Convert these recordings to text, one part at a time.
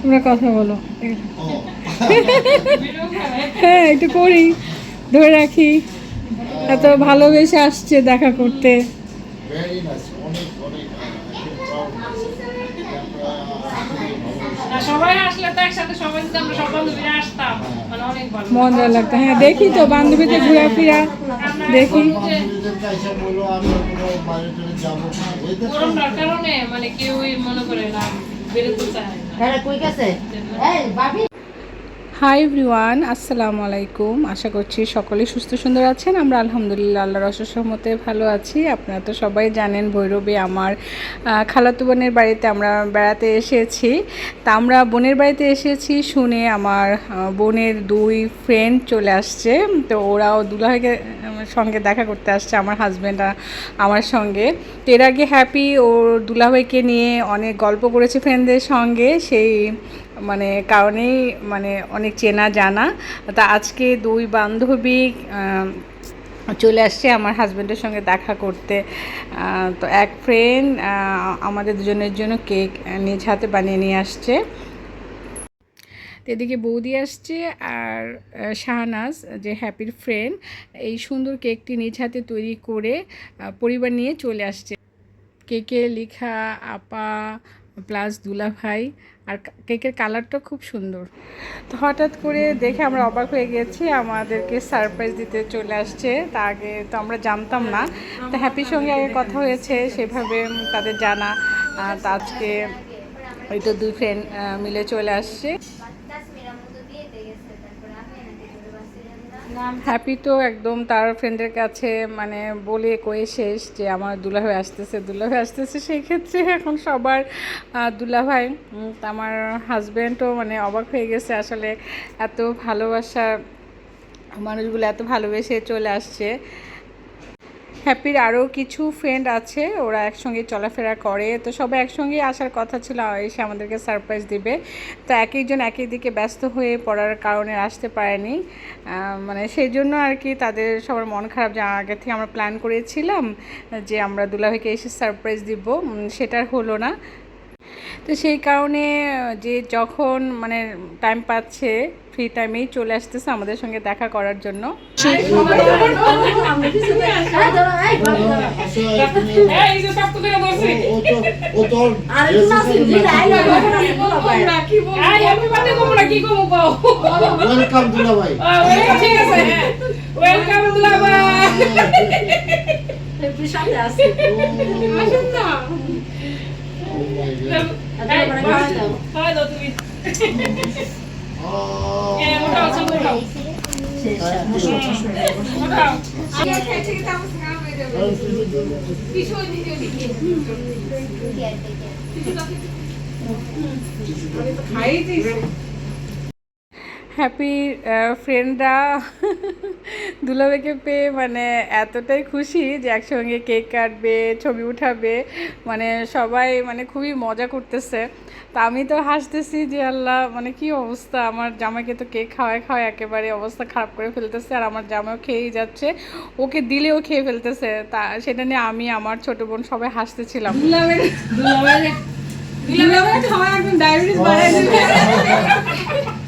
তোমরা কথা বলো। হ্যাঁ একটু করি। ধরে রাখি। এত ভালোবেসে আসছে দেখা করতে। মজা লাগতো। হ্যাঁ দেখি তো বান্ধবীদের ঘোরাফেরা। দেখি। করোনার কারণে মানে কেউই মনে করে না বেরোতে চায় হাই এভরিওয়ান আসসালামু আলাইকুম। আশা করছি সকলে সুস্থ সুন্দর আছেন। আমরা আলহামদুলিল্লাহ আল্লাহর অসসমতে ভালো আছি। আপনারা তো সবাই জানেন ভৈরবে আমার খালাতো বোনের বাড়িতে আমরা বেড়াতে এসেছি। তা আমরা বোনের বাড়িতে এসেছি শুনে আমার বোনের দুই ফ্রেন্ড চলে আসছে। তো ওরাও আমার সঙ্গে দেখা করতে আসছে আমার হাজব্যান্ড আমার সঙ্গে। তো এর আগে হ্যাপি ওর দুলাভাইকে নিয়ে অনেক গল্প করেছে ফ্রেন্ডদের সঙ্গে, সেই মানে কারণেই মানে অনেক চেনা জানা। তা আজকে দুই বান্ধবী চলে আসছে আমার হাজব্যান্ডের সঙ্গে দেখা করতে। তো এক ফ্রেন্ড আমাদের দুজনের জন্য কেক নিজ হাতে বানিয়ে নিয়ে আসছে। তো এদিকে বৌদি আসছে আর শাহনাজ, যে হ্যাপির ফ্রেন্ড এই সুন্দর কেকটি নিজ হাতে তৈরি করে পরিবার নিয়ে চলে আসছে। কেকে লেখা, আপা প্লাস দুলা ভাই, আর কেকের কালারটা খুব সুন্দর। তো হঠাৎ করে দেখে আমরা অবাক হয়ে গেছি, আমাদেরকে সারপ্রাইজ দিতে চলে আসছে। তা আগে তো আমরা জানতাম না। তো হ্যাপির সঙ্গে আগে কথা হয়েছে, সেভাবে তাদের জানা তা আজকে ওই তো দুই ফ্রেন্ড মিলে চলে আসছে। হ্যাপি তো একদম তার ফ্রেন্ডের কাছে মানে বলে কয়ে শেষ যে আমার দুলাভাই আসতেছে দুলাভাই আসতেছে সেই ক্ষেত্রে এখন সবার দুলাভাই। আমার হাজব্যান্ডও মানে অবাক হয়ে গেছে আসলে এত ভালোবাসা মানুষগুলো এত ভালোবেসে চলে আসছে। হ্যাপির আরও কিছু ফ্রেন্ড আছে, ওরা একসঙ্গে চলাফেরা করে। তো সবাই একসঙ্গে আসার কথা ছিল এসে আমাদেরকে সারপ্রাইজ দিবে। তো এক একজন এক এক দিকে ব্যস্ত হয়ে পড়ার কারণে আসতে পারেনি। মানে সেই জন্য আর কি তাদের সবার মন খারাপ যে আগে থেকে আমরা প্ল্যান করেছিলাম যে আমরা দুলাভাইকে এসে সারপ্রাইজ দিব। সেটার হলো না। তো সেই কারণে যে যখন মানে টাইম পাচ্ছে ফ্রি টাইমেই চলে আসতেছে আমাদের সঙ্গে দেখা করার জন্য খাওয়া দাও তুমি ওঠাও। ওঠাও। হ্যাপি ফ্রেন্ডরা দুলাভাইকে পেয়ে মানে এতটাই খুশি যে একসঙ্গে কেক কাটবে ছবি উঠাবে মানে সবাই মানে খুবই মজা করতেছে। তা আমি তো হাসতেছি যে আল্লাহ মানে কি অবস্থা? আমার জামাইকে তো কেক খাওয়ায় খাওয়ায় একেবারে অবস্থা খারাপ করে ফেলতেছে আর আমার জামাইও খেয়েই যাচ্ছে। ওকে দিলেও খেয়ে ফেলতেছে। তা সেটা নিয়ে আমি আমার ছোট বোন সবাই হাসতেছিলাম।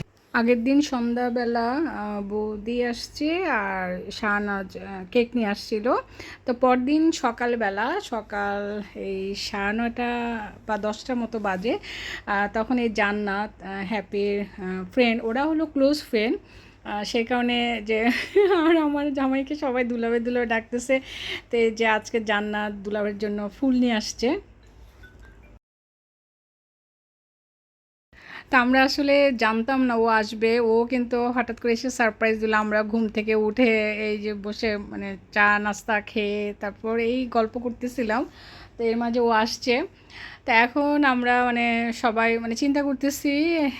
আগের দিন সন্ধ্যাবেলা বৌদি আসছে আর শাহনাজ কেক নিয়ে আসছিল। তো পরদিন সকালবেলা, সকাল এই সাড়ে নটা বা দশটার মতো বাজে তখন এই জান্নাত হ্যাপির ফ্রেন্ড ওরা হলো ক্লোজ ফ্রেন্ড সেই কারণে যে আর আমার জামাইকে সবাই দুলাবে দুলাবে ডাকতেছে, তো যে আজকে জান্নাত দুলাবের জন্য ফুল নিয়ে আসছে। তা আমরা আসলে জানতাম না ও আসবে। ও কিন্তু হঠাৎ করে এসে সারপ্রাইজ দিল, আমরা ঘুম থেকে উঠে এই যে বসে মানে চা, নাস্তা খেয়ে তারপর এই গল্প করতেছিলাম। তো এর মাঝে ও আসছে। তা এখন আমরা মানে সবাই মানে চিন্তা করতেছি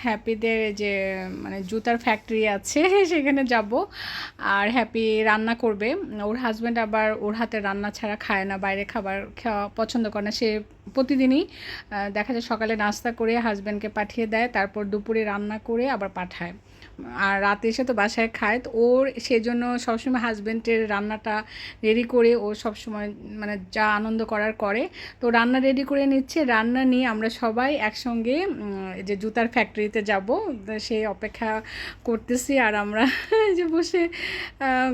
হ্যাপিদের যে মানে জুতার ফ্যাক্টরি আছে, সেখানে যাব। আর হ্যাপি রান্না করবে। ওর হাজব্যান্ড আবার ওর হাতে রান্না ছাড়া খায় না, বাইরে খাবার খাওয়া পছন্দ করে না। সে প্রতিদিনই দেখা যায় সকালে নাস্তা করে হাজব্যান্ডকে পাঠিয়ে দেয়, তারপর দুপুরে রান্না করে আবার পাঠায়। আর রাতে এসে তো বাসায় খায়, তো ওর সেজন্য সবসময় হাজব্যান্ডের রান্নাটা রেডি করে ও সবসময় মানে যা আনন্দ করার করে। তো রান্না রেডি করে নিচ্ছে, রান্না নিয়ে আমরা সবাই একসঙ্গে যে জুতার ফ্যাক্টরিতে যাব। সেই অপেক্ষা করতেছি আর আমরা যে বসে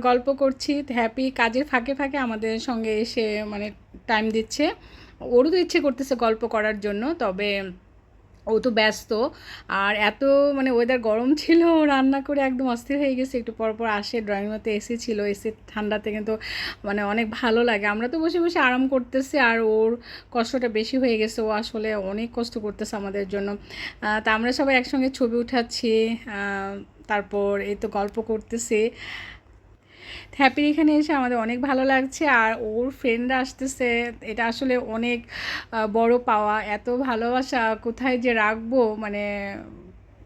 গল্প করছি হ্যাপি কাজের ফাঁকে ফাঁকে আমাদের সঙ্গে এসে মানে টাইম দিচ্ছে। ওরও তো ইচ্ছে করতেছে গল্প করার জন্য, তবে ও তো ব্যস্ত। আর এত মানে ওয়েদার গরম ছিল রান্না করে একদম অস্থির হয়ে গেছে। একটু পর পর আসে ড্রয়িং রুমে এসি ছিল এসি ঠান্ডাতে কিন্তু মানে অনেক ভালো লাগে। আমরা তো বসে বসে আরাম করতেছি, আর ওর কষ্টটা বেশি হয়ে গেছে। ও আসলে অনেক কষ্ট করতেছে আমাদের জন্য। তা আমরা সবাই একসঙ্গে ছবি উঠাচ্ছি তারপর এই তো গল্প করতেছি। হ্যাপির এখানে এসে আমাদের অনেক ভালো লাগছে। আর ওর ফ্রেন্ডরা আসতেছে, এটা আসলে অনেক বড় পাওয়া। এত ভালোবাসা, কোথায় যে রাখব? মানে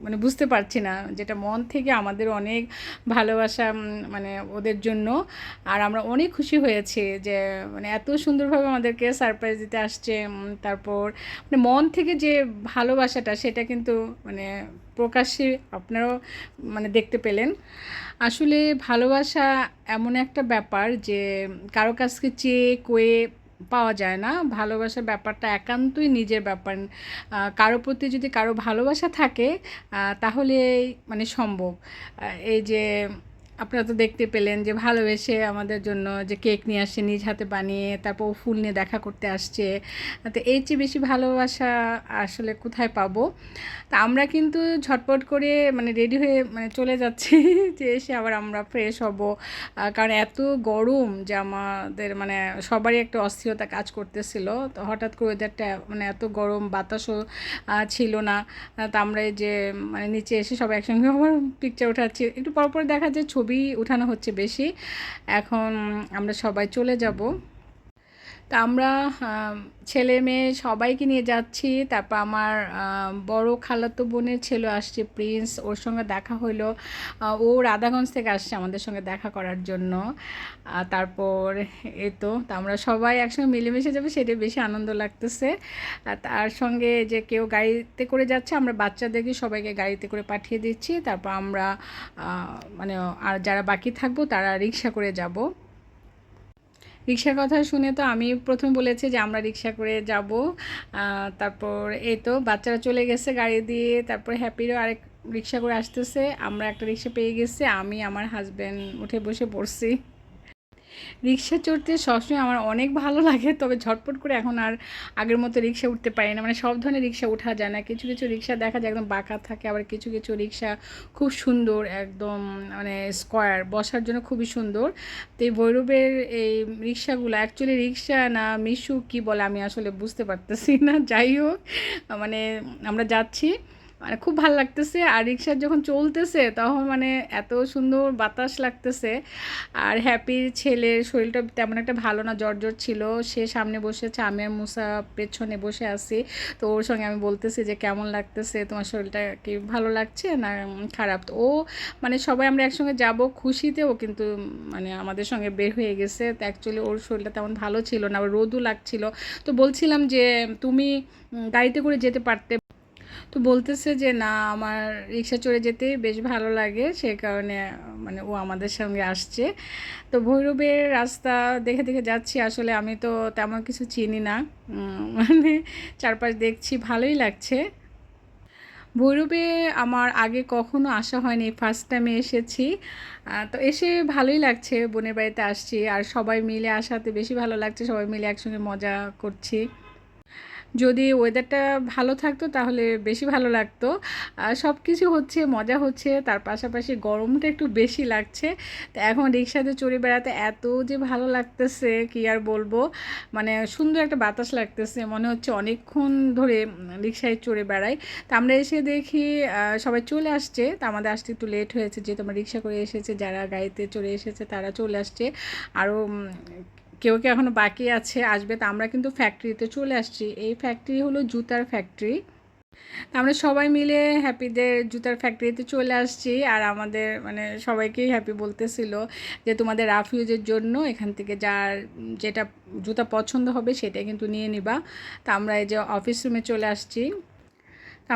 মানে বুঝতে পারছি না। যেটা মন থেকে আমাদের অনেক ভালোবাসা মানে ওদের জন্য। আর আমরা অনেক খুশি হয়েছি যে মানে এত সুন্দরভাবে আমাদেরকে সারপ্রাইজ দিতে আসছে তারপর মানে মন থেকে যে ভালোবাসাটা, সেটা কিন্তু মানে প্রকাশ্যে আপনারাও মানে দেখতে পেলেন। আসলে ভালোবাসা এমন একটা ব্যাপার যে কারও কাছকে চেয়ে, কয়ে পাওয়া যায় না। ভালোবাসার ব্যাপারটা একান্তই নিজের ব্যাপার। কারও প্রতি যদি কারও ভালোবাসা থাকে তাহলে মানে সম্ভব। এই যে আপনারা তো দেখতে পেলেন যে ভালোবেসে আমাদের জন্য যে কেক নিয়ে আসছে, নিজ হাতে বানিয়ে তারপর ফুল নিয়ে দেখা করতে আসছে। তো এর চেয়ে বেশি ভালোবাসা আসলে কোথায় পাবো? তা আমরা কিন্তু ঝটপট করে মানে রেডি হয়ে মানে চলে যাচ্ছি যে এসে আবার আমরা ফ্রেশ হব। কারণ এত গরম যে আমাদের মানে সবারই একটা অস্থিরতা কাজ করতেছিল। তো হঠাৎ করে ওয়েদারটা মানে এত গরম, বাতাসও ছিল না। তা আমরা যে মানে নিচে এসে সবাই একসঙ্গে আবার পিকচার উঠাচ্ছি। একটু পরপর দেখা যায় ছবি উঠানো হচ্ছে বেশি। এখন আমরা সবাই চলে যাব। তা আমরা ছেলে মেয়ে সবাইকে নিয়ে যাচ্ছি। তারপর আমার আম, বড় খালাতো বোনের ছেলে আসছে প্রিন্স। ওর সঙ্গে দেখা হইল। ও রাধাগঞ্জ থেকে আসছে আমাদের সঙ্গে দেখা করার জন্য। তারপর এ তো তা আমরা সবাই একসঙ্গে মিলেমিশে যাবে সেটা বেশি আনন্দ লাগতেছে। তার সঙ্গে যে কেউ গাড়িতে করে যাচ্ছে আমরা বাচ্চাদেরকে সবাইকে গাড়িতে করে পাঠিয়ে দিচ্ছি। তারপর আমরা মানে আর যারা বাকি থাকব তারা রিক্সা করে যাব। রিক্সার কথা শুনে তো আমি প্রথম বলেছি যে আমরা রিক্সা করে যাব। তারপর এই তো বাচ্চারা চলে গেছে গাড়ি দিয়ে, তারপর হ্যাপিরও আরেক রিক্সা করে আসতেছে। আমরা একটা রিক্সা পেয়ে গেছি, আমি, আমার হাজব্যান্ড উঠে বসে পড়ছি। রিক্সা চড়তে সবসময় আমার অনেক ভালো লাগে, তবে ঝটপট করে এখন আর আগের মতো রিক্সা উঠতে পারি না। মানে সব ধরনের রিক্সা ওঠা যায় না। কিছু কিছু রিক্সা দেখা যায় একদম বাঁকা থাকে, আবার কিছু কিছু রিক্সা খুব সুন্দর, একদম মানে স্কোয়ার, বসার জন্য খুবই সুন্দর। তো এই ভৈরবের এই রিক্সাগুলো অ্যাকচুয়ালি রিক্সা না মিশু কি বলে আমি আসলে বুঝতে পারতেছি না। যাই হোক মানে আমরা যাচ্ছি। মানে খুব ভালো লাগতেছে। আর রিক্সা যখন চলতেছে তখন মানে এত সুন্দর বাতাস লাগতেছে। আর হ্যাপির ছেলে, শরীরটা তেমন একটা ভালো না জ্বর ছিল। সে সামনে বসেছে, আমি আর মুসা পেছনে বসে আছি। তো ওর সঙ্গে আমি বলতেছি যে, কেমন লাগতেছে? তোমার শরীরটা কি ভালো লাগছে না খারাপ? তো ও মানে সবাই আমরা একসঙ্গে যাব খুশিতেও কিন্তু মানে আমাদের সঙ্গে বের হয়ে গেছে। তো অ্যাকচুয়ালি ওর শরীরটা তেমন ভালো ছিল না রোদও লাগছিল। তো বলছিলাম যে, তুমি গাড়িতে করে যেতে পারতে তো বলতেছে যে, না, আমার রিক্সা চড়ে যেতে বেশ ভালো লাগে, সে কারণে মানে ও আমাদের সঙ্গে আসছে। তো ভৈরবের রাস্তা দেখে দেখে যাচ্ছি, আসলে আমি তো তেমন কিছু চিনি না। মানে চারপাশ দেখছি, ভালোই লাগছে। ভৈরবে আমার আগে কখনো আসা হয়নি ফার্স্ট টাইমে এসেছি। তো এসে ভালোই লাগছে, বোনের বাড়িতে আসছি, আর সবাই মিলে আসাতে বেশি ভালো লাগছে, সবাই মিলে একসঙ্গে মজা করছি। যদি ওয়েদারটা ভালো থাকতো তাহলে বেশি ভালো লাগতো। সব কিছু হচ্ছে, মজা হচ্ছে, তার পাশাপাশি গরমটা একটু বেশি লাগছে। তো এখন রিক্সাতে চড়ে বেড়াতে এত যে ভালো লাগতেছে, কি আর বলব? মানে সুন্দর একটা বাতাস লাগতেছে, মনে হচ্ছে অনেকক্ষণ ধরে রিক্সায় চড়ে বেড়াই। তো আমরা এসে দেখি সবাই চলে আসছে। তো আমাদের আসতে একটু লেট হয়েছে, যেহেতু আমরা রিক্সা করে এসেছে, যারা গাড়িতে চড়ে এসেছে তারা চলে আসছে। আরও কেউ কেউ এখনও বাকি আছে, আসবে, তা আমরা কিন্তু ফ্যাক্টরিতে চলে আসছি। এই ফ্যাক্টরি হলো জুতার ফ্যাক্টরি আমরা সবাই মিলে হ্যাপিদের জুতার ফ্যাক্টরিতে চলে আসছি আর আমাদের মানে সবাইকেই হ্যাপি বলতেছিল যে তোমাদের রাফিউজের জন্য এখান থেকে যার যেটা জুতা পছন্দ হবে সেটাই কিন্তু নিয়ে নিবা। তা আমরা এই যে অফিস রুমে চলে আসছি।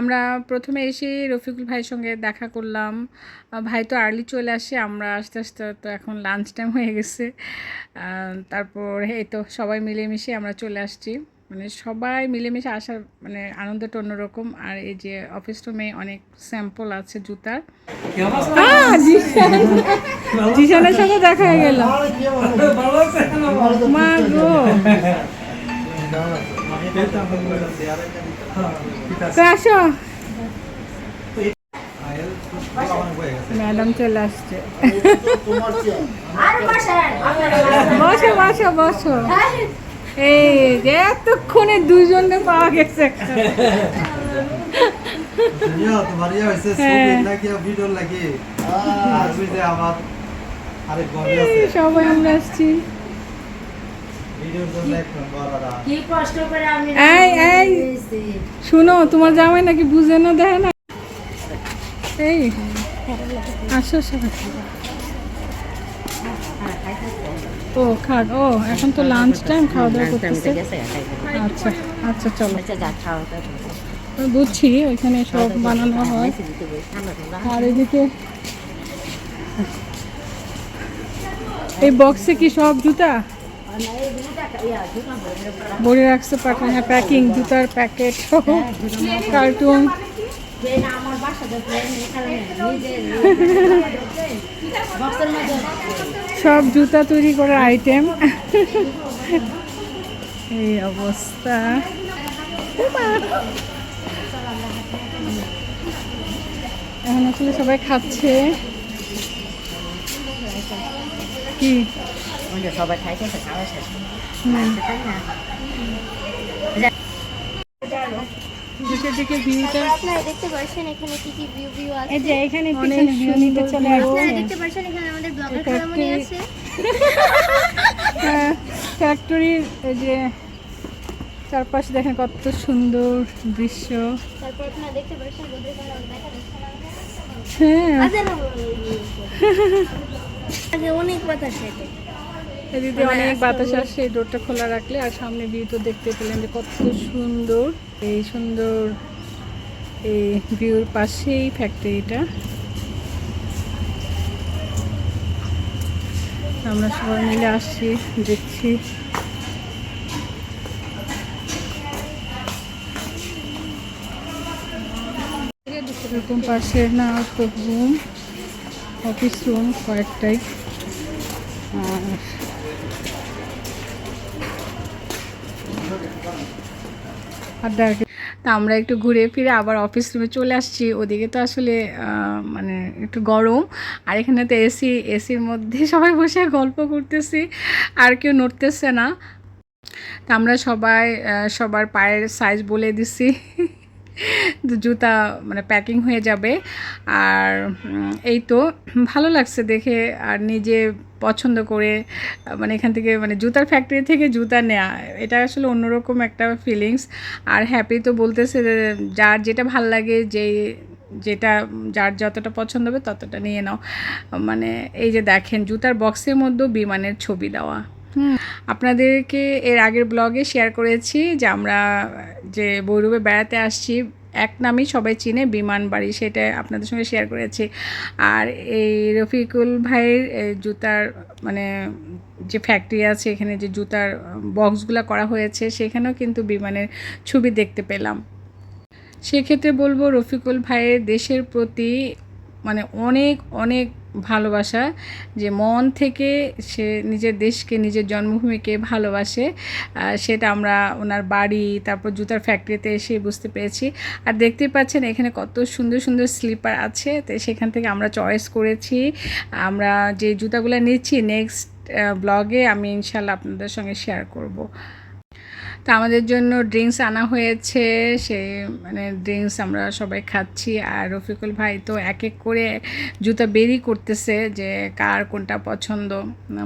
আমরা প্রথমে এসে রফিকুল ভাইয়ের সঙ্গে দেখা করলাম। ভাই তো আর্লি চলে আসে আমরা আস্তে আস্তে তো এখন লাঞ্চ টাইম হয়ে গেছে। তারপর এই তো সবাই মিলেমিশে আমরা চলে আসছি। মানে সবাই মিলেমিশে আসার মানে আনন্দটা অন্যরকম। আর এই যে অফিস রুমে অনেক স্যাম্পল আছে জুতার। জিশানের সঙ্গে দেখা হয়ে গেল? মা গো। আসো। ম্যাডাম চলে আসছে। বসো বসো বসো। এই যে এতক্ষণে দুজনে পাওয়া গেছে হ্যাঁ। সবাই আমরা আসছি ভিডিওর জন্য এক বড়রা কি কষ্ট করে আমি এই, এই। শুনো তোমার জামাই নাকি বুঝে না দেখে না? এই আসো ও খাট ও এখন তো লাঞ্চ টাইম খাওয়া দাওয়া করতেছে। আচ্ছা আচ্ছা চলো। বুঝছি ওইখানে সব বানানো হয়। আর এদিকে? এই বক্সে কি সব জুতা? ভরে রাখছে পাঠানো প্যাকিং জুতার প্যাকেট কার্টুন সব জুতা তৈরি করার আইটেম এই অবস্থা। এখন আসলে সবাই খাচ্ছে। কি? ওই সবাই খাইতেছে খাওয়া শেষ তাই না দিকে দিকে ভিউটা আপনারা দেখতে পাচ্ছেন এখানে কি কি ভিউ ভিউ আছে এই যে এখানে পিছনে ভিউ নিতে চলে আপনারা দেখতে পাচ্ছেন এখানে আমাদের ব্লগার খালামণি আছে ফ্যাক্টরির যে চারপাশে দেখেন কত সুন্দর দৃশ্য তারপর আপনারা দেখতে পাচ্ছেন গোদরেজ দেখা যাচ্ছে না হ্যাঁ আচ্ছা আগে অনেক বাতাস সেটা এদিকে অনেক বাতাস আসছে এই ডোরটা খোলা রাখলে। আর সামনে ভিউ তো দেখতে পেলেন যে কত সুন্দর। এই সুন্দর এই ভিউর পাশেই ফ্যাক্টরিটা আমরা সবাই মিলে আসছি দেখছি। এরকম পাশে না রুম অফিস রুম কয়েকটাই। আর তা আমরা একটু ঘুরে ফিরে আবার অফিস রুমে চলে আসছি। ওদিকে তো আসলে মানে একটু গরম। আর এখানে তো এসি এসির মধ্যে সবাই বসে গল্প করতেছি। আর কেউ নড়তেছে না। তা আমরা সবাই সবার পায়ের সাইজ বলে দিছি। জুতা মানে প্যাকিং হয়ে যাবে। আর এই তো ভালো লাগছে দেখে আর নিজে পছন্দ করে মানে এখান থেকে মানে জুতার ফ্যাক্টরি থেকে জুতা নেওয়া এটা আসলে অন্যরকম একটা ফিলিংস আর হ্যাপি তো বলতেছে যার যেটা ভালো লাগে যে যেটা, যার যতটা পছন্দ হবে ততটা নিয়ে নাও। মানে এই যে দেখেন, জুতার বক্সের মধ্যেও বিমানের ছবি দেওয়া। আপনাদেরকে এর আগের ব্লগে শেয়ার করেছি যে আমরা যে বৈরবে বেড়াতে আসছি, এক নামেই সবাই চিনে, বিমান বাড়ি, সেটা আপনাদের সঙ্গে শেয়ার করেছি। আর এই রফিকুল ভাইয়ের জুতার মানে যে ফ্যাক্টরি আছে, এখানে যে জুতার বক্সগুলো করা হয়েছে, সেখানেও কিন্তু বিমানের ছবি দেখতে পেলাম। সেক্ষেত্রে বলব, রফিকুল ভাইয়ের দেশের প্রতি মানে অনেক অনেক ভালোবাসা, যে মন থেকে সে নিজের দেশকে, নিজের জন্মভূমিকে ভালোবাসে সেটা আমরা ওনার বাড়ি, তারপর জুতার ফ্যাক্টরিতে এসে বুঝতে পেরেছি। আর দেখতেই পাচ্ছেন এখানে কত সুন্দর সুন্দর স্লিপার আছে। তো সেখান থেকে আমরা চয়েস করেছি। আমরা যে জুতাগুলো নিচ্ছি নেক্সট ব্লগে আমি ইনশাল্লাহ আপনাদের সঙ্গে শেয়ার করব। তো আমাদের জন্য ড্রিঙ্কস আনা হয়েছে। সেই মানে ড্রিঙ্কস আমরা সবাই খাচ্ছি। আর রফিকুল ভাই তো এক এক করে জুতা বেরি করতেছে যে কার কোনটা পছন্দ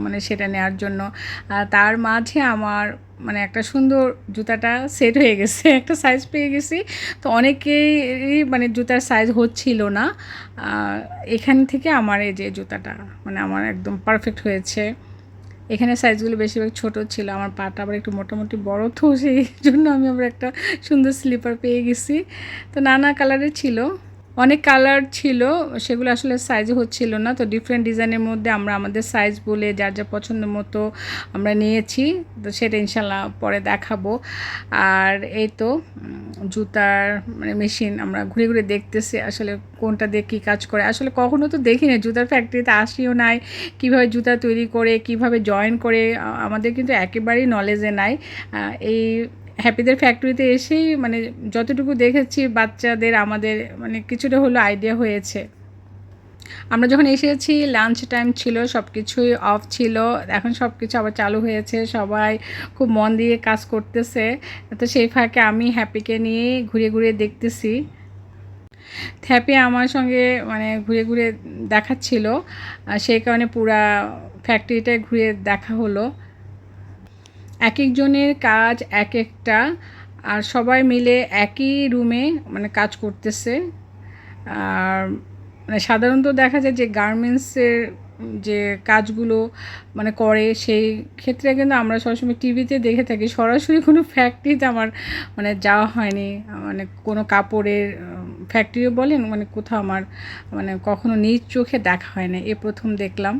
মানে সেটা নেওয়ার জন্য। তার মাঝে আমার মানে একটা সুন্দর জুতাটা সেট হয়ে গেছে, একটা সাইজ পেয়ে গেছি। তো অনেকেরই মানে জুতার সাইজ হচ্ছিল না। এখান থেকে আমার এই যে জুতাটা মানে আমার একদম পারফেক্ট হয়েছে। এখানে সাইজগুলো বেশিরভাগ ছোট ছিল, আমার পাটা আবার একটু মোটামুটি বড়, তো সেই জন্য আমি আবার একটা সুন্দর স্লিপার পেয়ে গেছি। তো নানা কালারের ছিল। অনেক কালার ছিল, সেগুলো আসলে সাইজ হচ্ছিল না। তো ডিফারেন্ট ডিজাইনের মধ্যে আমরা আমাদের সাইজ বলে যার যা পছন্দ মতো আমরা নিয়েছি। তো সেটা ইনশাল্লাহ পরে দেখাবো। আর এই তো জুতার মানে মেশিন আমরা ঘুরে ঘুরে দেখতেছি আসলে কোনটা দিয়ে কী কাজ করে। আসলে কখনো তো দেখি না জুতার ফ্যাক্টরিতে আসিও নাই। কীভাবে জুতা তৈরি করে, কীভাবে জয়েন করে আমাদের কিন্তু একেবারেই নলেজে নাই। এই হ্যাপিদের ফ্যাক্টরিতে এসেই মানে যতটুকু দেখেছি বাচ্চাদের, আমাদের মানে কিছুটা হলো আইডিয়া হয়েছে। আমরা যখন এসেছি লাঞ্চ টাইম ছিল সব কিছুই অফ ছিল। এখন সব কিছু আবার চালু হয়েছে, সবাই খুব মন দিয়ে কাজ করতেছে। তো সেই ফাঁকে আমি হ্যাপিকে নিয়ে ঘুরে ঘুরে দেখতেছি। হ্যাপি আমার সঙ্গে মানে ঘুরে ঘুরে দেখাচ্ছিল। সেই কারণে পুরা ফ্যাক্টরিটায় ঘুরে দেখা হলো। এক একজনের কাজ এক একটা আর সবাই মিলে একই রুমে মানে কাজ করতেছে। আর মানে সাধারণত দেখা যায় যে গার্মেন্টসের যে কাজগুলো মানে করে, সেই ক্ষেত্রে কিন্তু আমরা সবসময় টিভিতে দেখে থাকি। সরাসরি কোনো ফ্যাক্টরিতে আমার মানে যাওয়া হয়নি। মানে কোনো কাপড়ের ফ্যাক্টরিও বলেন মানে কোথাও আমার মানে কখনো নিজ চোখে দেখা হয় না এ প্রথম দেখলাম।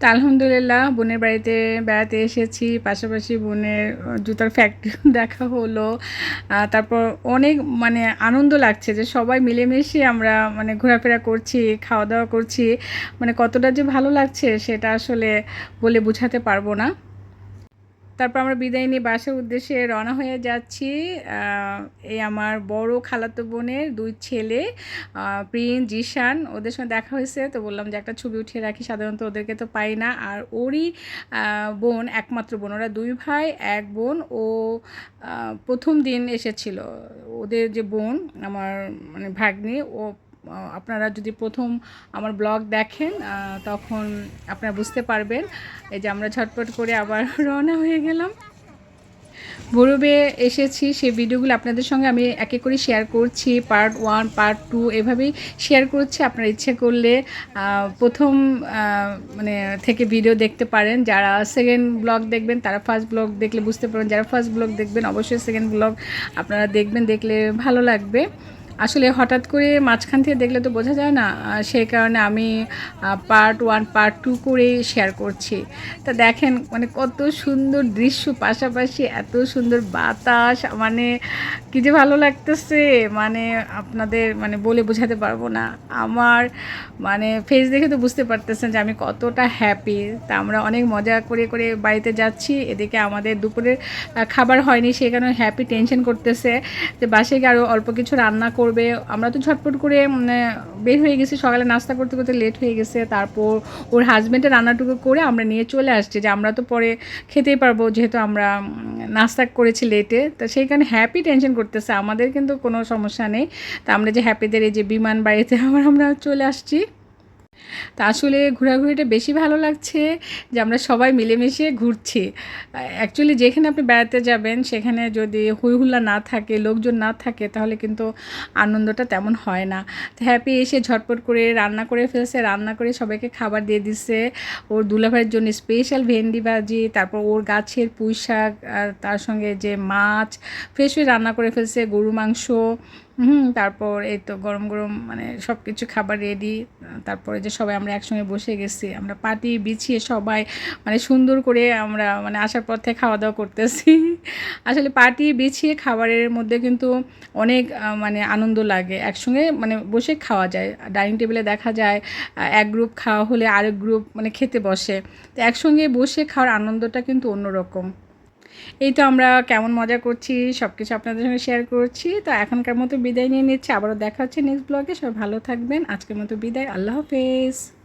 তা আলহামদুলিল্লাহ, বোনের বাড়িতে বেড়াতে এসেছি, পাশাপাশি বোনের জুতার ফ্যাক্টরি দেখা হলো। তারপর অনেক মানে আনন্দ লাগছে যে সবাই মিলেমিশে আমরা মানে ঘোরাফেরা করছি খাওয়া দাওয়া করছি। মানে কতটা যে ভালো লাগছে সেটা আসলে বলে বোঝাতে পারব না। তারপর আমরা বিদায় নিয়ে বাসার উদ্দেশ্যে রওনা হয়ে যাচ্ছি। এই আমার বড় খালাতো বোনের দুই ছেলে আহ, প্রিন্স জিশান ওদের সঙ্গে দেখা হয়েছে। তো বললাম যে একটা ছবি উঠিয়ে রাখি সাধারণত ওদেরকে তো পাই না। আর ওরই বোন একমাত্র বোন ওরা দুই ভাই এক বোন। ও প্রথম দিন এসেছিল। ওদের যে বোন আমার মানে ভাগ্নি ও আপনারা যদি প্রথম আমার ব্লগ দেখেন তখন আপনারা বুঝতে পারবেন। এই যে আমরা ঝটপট করে আবার রওনা হয়ে গেলাম। গৌরবে এসেছি, সেই ভিডিওগুলো আপনাদের সঙ্গে আমি এক এক করে শেয়ার করছি। পার্ট ওয়ান পার্ট টু এভাবেই শেয়ার করছি। আপনারা ইচ্ছে করলে প্রথম মানে থেকে ভিডিও দেখতে পারেন। যারা সেকেন্ড ব্লগ দেখবেন, তারা ফার্স্ট ব্লগ দেখলে বুঝতে পারবেন। যারা ফার্স্ট ব্লগ দেখবেন, অবশ্যই সেকেন্ড ব্লগ আপনারা দেখবেন, দেখলে ভালো লাগবে। আসলে হঠাৎ করে মাঝখান থেকে দেখলে তো বোঝা যায় না সেই কারণে আমি পার্ট ওয়ান পার্ট টু করেই শেয়ার করছি। তা দেখেন মানে কত সুন্দর দৃশ্য, পাশাপাশি এত সুন্দর বাতাস মানে কী যে ভালো লাগতেছে। মানে আপনাদের মানে বলে বোঝাতে পারব না। আমার মানে ফেস দেখে তো বুঝতে পারতেছেন যে আমি কতটা হ্যাপি তা আমরা অনেক মজা করে করে বাড়িতে যাচ্ছি। এদিকে আমাদের দুপুরের খাবার হয়নি সেই কারণে হ্যাপি টেনশন করতেছে। যে বাসে গিয়ে আরও অল্প কিছু রান্না করবে। আমরা তো ঝটপট করে মানে বের হয়ে গেছি। সকালে নাস্তা করতে করতে লেট হয়ে গেছে। তারপর ওর হাজব্যান্ডের রান্নাটুকু করে আমরা নিয়ে চলে আসছি যে আমরা তো পরে খেতেই পারব, যেহেতু আমরা নাস্তা করেছি লেটে তা সেইখানে হ্যাপি টেনশন করতেছে। আমাদের কিন্তু কোনো সমস্যা নেই। তা আমরা যে হ্যাপিদের এই যে বিমান বাড়িতে আবার আমরা চলে আসছি। তা আসলে ঘোরাঘুরিটা বেশি ভালো লাগছে যে আমরা সবাই মিলেমিশে ঘুরছি। অ্যাকচুয়ালি যেখানে আপনি বেড়াতে যাবেন, সেখানে যদি হুইহুল্লা না থাকে, লোকজন না থাকে, তাহলে কিন্তু আনন্দটা তেমন হয় না। তো হ্যাপি এসে ঝটপট করে রান্না করে ফেলছে, রান্না করে সবাইকে খাবার দিয়ে দিচ্ছে ওর দুলাভাইয়ের জন্য স্পেশাল ভেন্ডি ভাজি, তারপর ওর গাছের পুঁই শাক তার সঙ্গে যে মাছ ফ্রেশ হয়ে রান্না করে ফেলছে গরু মাংস। হুম, তারপর এই তো গরম গরম মানে সব কিছু খাবার রেডি তারপরে যে সবাই আমরা একসঙ্গে বসে গেছি, আমরা পাটি বিছিয়ে সবাই মানে সুন্দর করে আমরা মানে আসার পর থেকে খাওয়া দাওয়া করতেছি। আসলে পাটি বিছিয়ে খাবারের মধ্যে কিন্তু অনেক মানে আনন্দ লাগে। একসঙ্গে মানে বসে খাওয়া যায় ডাইনিং টেবিলে দেখা যায় এক গ্রুপ খাওয়া হলে আরেক গ্রুপ মানে খেতে বসে। তো একসঙ্গে বসে খাওয়ার আনন্দটা কিন্তু অন্যরকম। এই তো আমরা কেমন মজা করছি সব কিছু আপনাদের সঙ্গে শেয়ার করছি। তো এখনকার মতো বিদায় নিয়ে নিচ্ছি, আবারও দেখা হচ্ছে নেক্সট ব্লগে সবাই ভালো থাকবেন, আজকের মতো বিদায়, আল্লাহ হাফেজ।